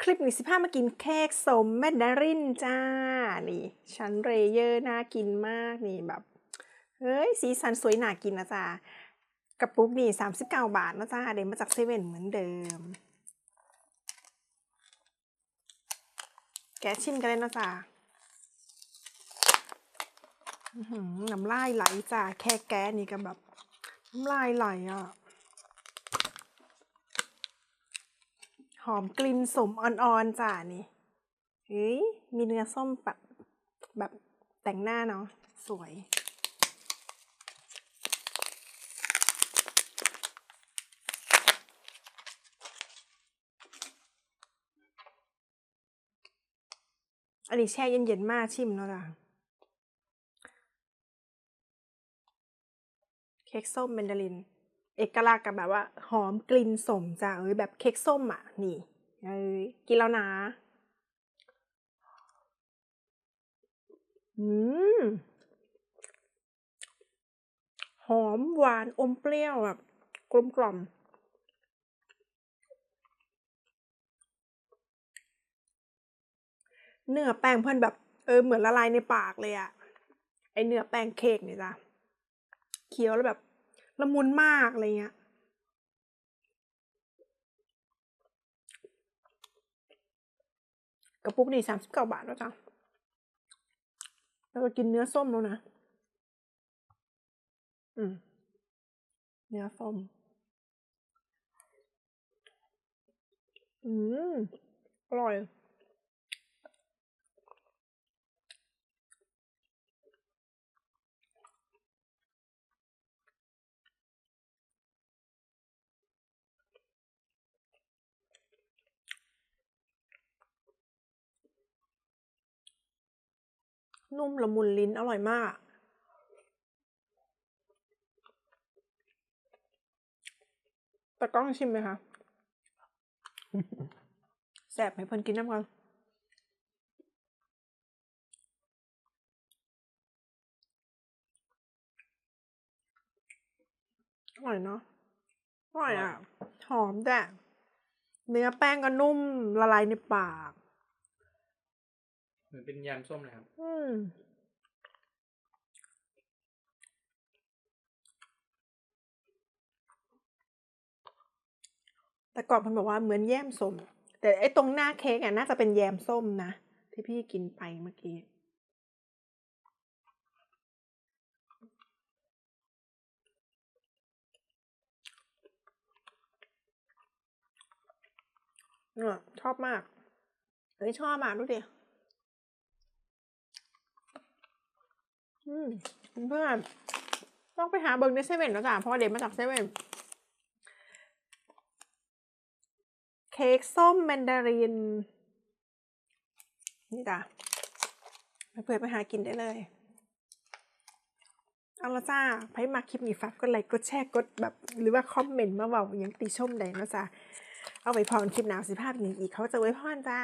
คลิปนี้สิพามากินเค้กสมแมนดารินจ้า นี่ชั้นเรเยอร์น่ากินมากนี่แบบ เฮ้ย สีสันสวยน่ากินนะจ้ากระปุกนี่39บาทนะจ้าเดี๋ยวมาจากเซเว่นเหมือนเดิม แกชิมกันเลยนะจ้าน้ำลายไหลจ้าแค่แกนี่ก็แบบ น้ำลายไหลอะ หอมกลิ่นสมอ่อนๆจ้านี่เฮ้ยมีเนื้อส้มแบบแบบแต่งหน้าเนาะสวย อันนี้แช่เย็นๆมากชิมเนาะจ้ะเค้กส้มแมนเดาริน เอกลักษณ์กับแบบว่า หอมกลิ่นสมจ้ะเอ้ยแบบเค้กส้มอะ นี่เอ้ยกินแล้วนะ อืม หอมหวานอมเปรี้ยวแบบกลมกล่อมเนื้อแป้งเพื่อนแบบ เออเหมือนละลายในปากเลยอะไอเนื้อแป้งเค้กเนี่ยจ้ะเคี้ยวแล้วแบบ ละมุนมากอะไรเงี้ยกระปุกนี่สามสิบเก้าบาทแล้วจ้ะแล้วก็กินเนื้อส้มแล้วนะ อืม เนื้อส้ม อืม อร่อย นุ่มละมุนลิ้นอร่อยมาก แต่กล้องชิมไหมคะแสบให้เพิ่นกินน้ำกันอร่อยเนาะอร่อยอะ หอมแต่เนื้อแป้งก็นุ่มละลายในปาก เหมือนเป็นยำส้มเลยครับ อืมแต่ก่อนมันบอกว่าเหมือนแยมส้ม แต่ไอ้ตรงหน้าเค้กอะน่าจะเป็นแยมส้มนะ ที่พี่กินไปเมื่อกี้เออชอบมากเฮ้ยชอบมากดูดิ อืมเพื่อนต้องไปหาเบิร์กในเซเว่นแล้วจ้ะเพราะเด็มาจากเซเว่นเค้กส้มแมนดาริน นี่จ้ะเพื่อนๆไปหากินได้เลยเอาละจ้าไพ่มาคลิปนี้ฝากกดไลค์กดแชร์กดแบบ หรือว่าคอมเมนต์มาเว่าอยังติชมได้นะจ๊ะ เอาไว้พรคลิปหนาวสิภาพนี้อีกเขาจะไว้พรจ้า